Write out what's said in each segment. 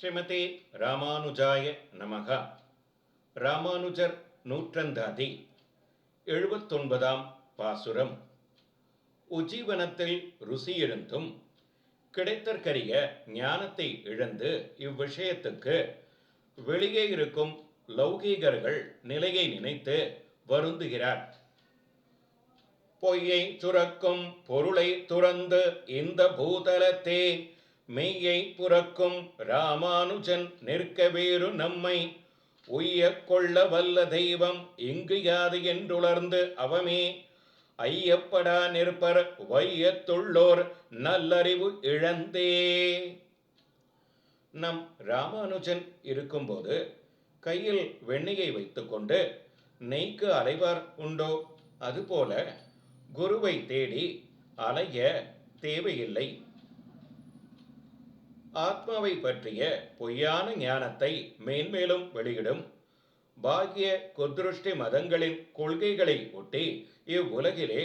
ஸ்ரீமதி ராமானுஜாய நமக. ராமானுஜர் நூற்றந்தாதி எழுபத்தொன்பதாம் பாசுரம். உஜீவனத்தில் ருசியிருந்தும் கிடைத்தற்கரிய ஞானத்தை இழந்து இவ்விஷயத்துக்கு வெளியே இருக்கும் லௌகீகர்கள் நிலையை நினைத்து வருந்துகிறார். பொய்யை சுரக்கும் பொருளை துறந்து இந்த பூதலத்தே மெய்யை புறக்கும் ராமானுஜன் நிற்க வேறு நம்மை. உய்ய கொள்ள வல்ல தெய்வம் இங்கு யாது என்றுணர்ந்து அவமே. ஐயப்படா நிற்பர் வையத்துள்ளோர் நல்லறிவு இழந்தே. நம் ராமானுஜன் இருக்கும்போது கையில் வெண்ணையை வைத்துக்கொண்டு நெய்க்கு அலைவார் உண்டோ? அதுபோல குருவை தேடி அலைய தேவையில்லை. ஆத்மாவை பற்றிய பொய்யான ஞானத்தை மேன்மேலும் வெளியிடும். பாக்கிய குர்திருஷ்டி மதங்களின் கொள்கைகளை ஒட்டி இவ்வுலகிலே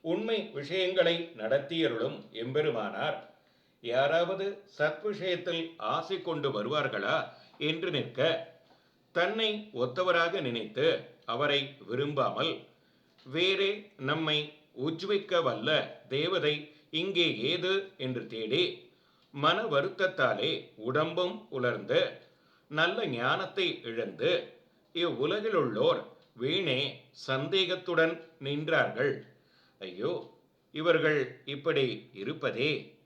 உண்மை விஷயங்களை நடத்தியருளும் எம்பெருமானார். யாராவது சத் விஷயத்தில் ஆசை கொண்டு வருவார்களா என்று நிற்க தன்னை ஒத்தவராக நினைத்து அவரை விரும்பாமல் வேறே நம்மை உஜ்விக்க வல்ல தேவதை இங்கே ஏது? என்று தேடி மன வருத்தத்தாலே உடம்பும் உலர்ந்து நல்ல ஞானத்தை இழந்து இவ்வுலகிலுள்ளோர் வீணே சந்தேகத்துடன் நின்றார்கள். ஐயோ இவர்கள் இப்படி இருப்பதே